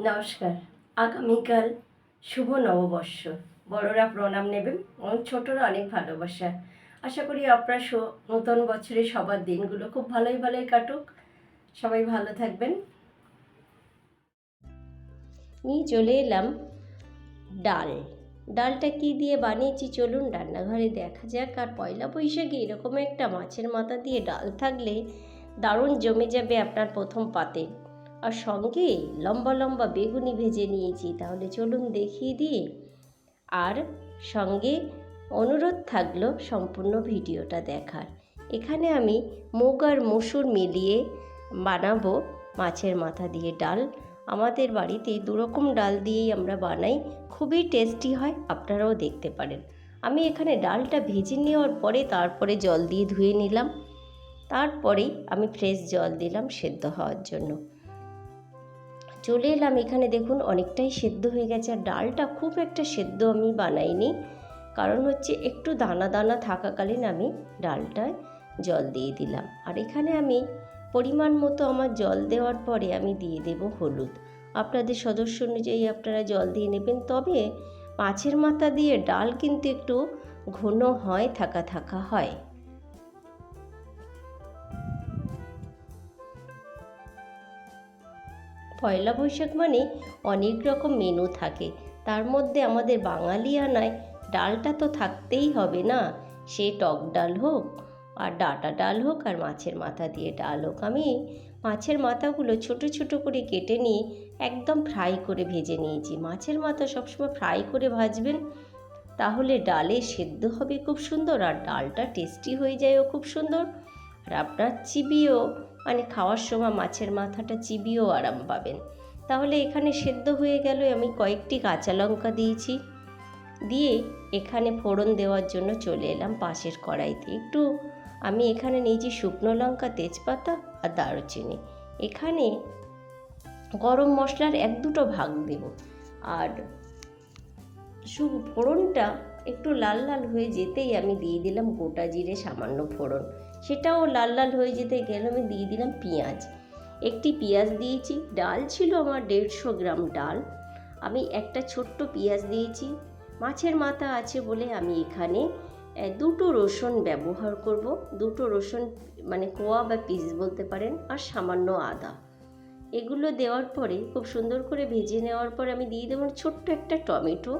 নমস্কার। আগামীকাল শুভ নববর্ষ। বড়রা প্রণাম নেবেন এবং ছোটরা অনেক ভালোবাসা। আশা করি আপনার নতুন বছরে সবার দিনগুলো খুব ভালোই ভালোই কাটুক। সবাই ভালো থাকবেন। নিয়ে চলে এলাম ডাল। ডালটা কি দিয়ে বানিয়েছি চলুন রান্নাঘরে দেখা যাক। আর পয়লা বৈশাখে এরকম একটা মাছের মাথা দিয়ে ডাল থাকলে দারুণ জমে যাবে আপনার প্রথম পাতে। আর সঙ্গে লম্বা লম্বা বেগুনি ভেজে নিয়েছি, তাহলে চলুন দেখিয়ে দিয়ে আর সঙ্গে অনুরোধ থাকল সম্পূর্ণ ভিডিওটা দেখার। এখানে আমি মুগ আর মসুর মিলিয়ে বানাবো মাছের মাথা দিয়ে ডাল। আমাদের বাড়িতে দুরকম ডাল দিয়েই আমরা বানাই, খুবই টেস্টি হয়, আপনারাও দেখতে পারেন। আমি এখানে ডালটা ভেজে নেওয়ার পরে তারপরে জল দিয়ে ধুয়ে নিলাম। তারপরেই আমি ফ্রেশ জল দিলাম সেদ্ধ হওয়ার জন্য। চলে এলাম। এখানে দেখুন অনেকটাই সেদ্ধ হয়ে গেছে। আর ডালটা খুব একটা সেদ্ধ আমি বানাইনি। কারণ হচ্ছে একটু দানা দানা থাকাকালীন আমি ডালটায় জল দিয়ে দিলাম। আর এখানে আমি পরিমাণ মতো আমার জল দেওয়ার পরে আমি দিয়ে দেব হলুদ। আপনাদের সদস্য অনুযায়ী আপনারা জল দিয়ে নেবেন। তবে মাছের মাথা দিয়ে ডাল কিন্তু একটু ঘন হয়, থাকা থাকা হয়। পয়লা বৈশাখ মানে অনেক রকম মেনু থাকে। তার মধ্যে আমাদের বাঙালিয়ানায় ডালটা তো থাকতেই হবে না। সে টক ডাল হোক, আর ডাটা ডাল হোক, আর মাছের মাথা দিয়ে ডাল হোক, আমি মাছের মাথাগুলো ছোট ছোট করে কেটে নিয়ে একদম ফ্রাই করে ভেজে নিয়েছি। মাছের মাথা সবসময় ফ্রাই করে ভাজবেন, তাহলে ডালে সেদ্ধ হবে খুব সুন্দর, আর ডালটা টেস্টি হয়ে যায়ও খুব সুন্দর। আর আপনার চিবিয়েও মানে খাওয়ার সময় মাছের মাথাটা চিবিয়েও আরাম পাবেন। তাহলে এখানে সেদ্ধ হয়ে গেল, আমি কয়েকটি কাঁচা লঙ্কা দিয়েছি। দিয়ে এখানে ফোড়ন দেওয়ার জন্য চলে এলাম পাশের কড়াইতে। একটু আমি এখানে নিয়েছি শুকনো লঙ্কা, তেজপাতা আর দারুচিনি। এখানে গরম মশলার এক দুটো ভাগ দেব। আর ফোড়নটা একটু লাল লাল হয়ে যেতেই আমি দিয়ে দিলাম গোটা জিরে সামান্য ফোড়ন। সেটাও লাল লাল হয়ে যেতে গেলে আমি দিয়ে দিলাম পেঁয়াজ। একটি পেঁয়াজ দিয়েছি, ডাল ছিল আমার দেড়শো গ্রাম ডাল। আমি একটা ছোট্ট পেঁয়াজ দিয়েছি, মাছের মাথা আছে বলে আমি এখানে দুটো রসুন ব্যবহার করব। দুটো রসুন মানে কোয়া বা পিস বলতে পারেন, আর সামান্য আদা। এগুলো দেওয়ার পরে, খুব সুন্দর করে ভেজে নেওয়ার পর আমি দিয়ে দেবো ছোট্ট একটা টমেটো।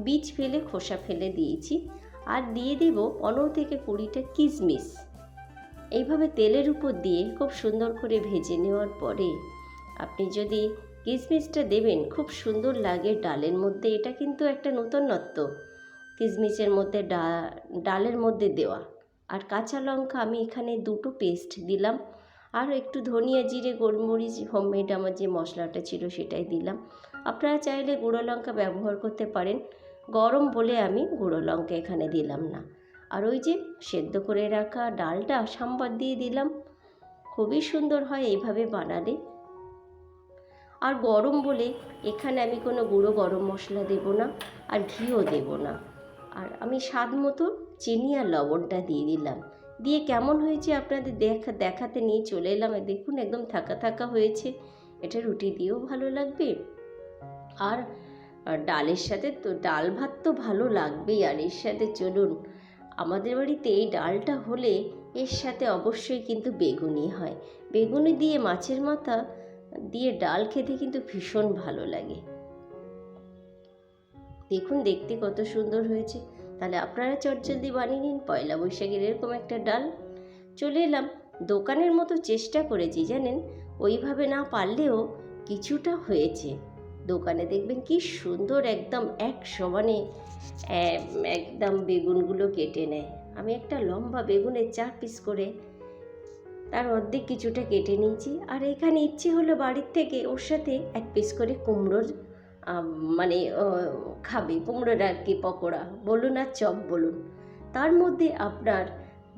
বীজ ফেলে খোসা ফেলে দিয়েছি। আর দিয়ে দেব পনেরো থেকে কুড়িটা কিশমিশ। এইভাবে তেলের উপর দিয়ে খুব সুন্দর করে ভেজে নেওয়ার পরে আপনি যদি কিশমিশটা দেবেন, খুব সুন্দর লাগে ডালের মধ্যে। এটা কিন্তু একটা নতুনত্ব, কিশমিশের মধ্যে ডা, ডালের মধ্যে দেওয়া। আর কাঁচা লঙ্কা আমি এখানে দুটো পেস্ট দিলাম। আর একটু ধনিয়া জিরে, গোলমরিচ, হোমমেড আমার যে মশলাটা ছিল সেটাই দিলাম। আপনারা চাইলে গুঁড়ো লঙ্কা ব্যবহার করতে পারেন। গরম বলে আমি গুঁড়ো লঙ্কা এখানে দিলাম না। আর ওই যে সেদ্ধ করে রাখা ডালটা সাম্বার দিয়ে দিলাম। খুবই সুন্দর হয় এইভাবে বানালে। আর গরম বলে এখানে আমি কোনো গুঁড়ো গরম মশলা দেব না আর ঘিও দেব না। আর আমি স্বাদ মতো চিনি আর লবণটা দিয়ে দিলাম। দিয়ে কেমন হয়েছে আপনাদের দেখা, দেখাতে নিয়ে চলে এলাম দেখুন একদম থাকা থাকা হয়েছে। এটা রুটি দিয়েও ভালো লাগবে। আর ডালের সাথে তো ডাল ভাত তো ভালো লাগবেই, আর এর সাথে চলুন, আমাদের বাড়িতে এই ডালটা হলে এর সাথে অবশ্যই কিন্তু বেগুনি হয়। বেগুনি দিয়ে মাছের মাথা দিয়ে ডাল খেতে কিন্তু ভীষণ ভালো লাগে। দেখুন, দেখতে কত সুন্দর হয়েছে। তাহলে আপনারা চটজলদি বানিয়ে নিন, পয়লা বৈশাখের এরকম একটা ডাল। চলে এলাম, দোকানের মতো চেষ্টা করেছি, জানেন? ওইভাবে না পারলেও কিছুটা হয়েছে। দোকানে দেখবেন কি সুন্দর একদম এক সমানে একদম বেগুনগুলো কেটে নেয়। আমি একটা লম্বা বেগুনের চার পিস করে তার অর্ধেক কিছুটা কেটে নিয়েছি। আর এখানে ইচ্ছে হলো বাড়ির থেকে ওর সাথে এক পিস করে কুমড়োর মানে খাবে কুমড়োর আর কি পকোড়া। বলুন আর চপ বলুন। তার মধ্যে আপনার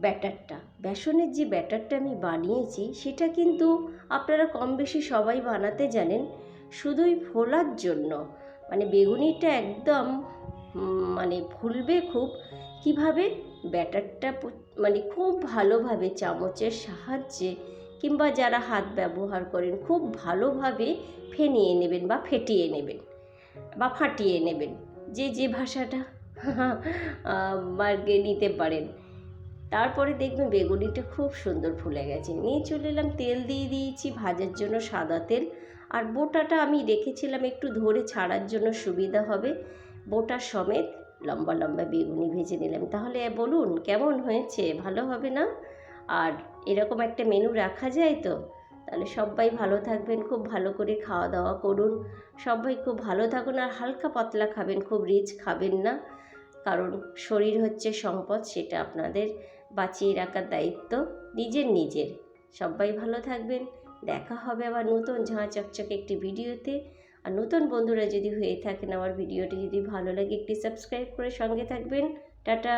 ব্যাটারটা, বেসনের যে ব্যাটারটা আমি বানিয়েছি, সেটা কিন্তু আপনারা কম বেশি সবাই বানাতে জানেন। শুধুই ফোলার জন্য। মানে বেগুনিটা একদম মানে ফুলবে খুব। কীভাবে? ব্যাটারটা মানে খুব ভালোভাবে চামচের সাহায্যে কিংবা যারা হাত ব্যবহার করেন খুব ভালোভাবে ফেনিয়ে নেবেন বা ফেটিয়ে নেবেন বা ফাটিয়ে নেবেন। যে যে ভাষাটা নিতে পারেন। তারপরে দেখবেন বেগুনিটা খুব সুন্দর ফুলে গেছে। নিয়ে চলে এলাম, তেল দিয়ে দিয়েছি ভাজার জন্য সাদা তেল। আর বোটাটা আমি রেখেছিলাম একটু ধরে ছাড়ার জন্য সুবিধা হবে। বোটা সমেত লম্বা লম্বা বেগুনি ভেজে নিলাম। তাহলে বলুন, কেমন হয়েছে? ভালো হবে না? আর এরকম একটা মেনু রাখা যায় তো? তাহলে সবাই ভালো থাকবেন, খুব ভালো করে খাওয়া দাওয়া করুন। সবাই খুব ভালো থাকুন আর হালকা পাতলা খাবেন, খুব রিচ খাবেন না। কারণ শরীর হচ্ছে সম্পদ, সেটা আপনাদের বাঁচিয়ে রাখার দায়িত্ব নিজের নিজের। সবাই ভালো থাকবেন। দেখা হবে আবার নতুন ঝাঁ চকচকে একটি ভিডিওতে। আর নতুন বন্ধুরা যদি হয়ে থাকেন আমার ভিডিওটি যদি ভালো লাগে, একটি সাবস্ক্রাইব করে সঙ্গে থাকবেন। টাটা!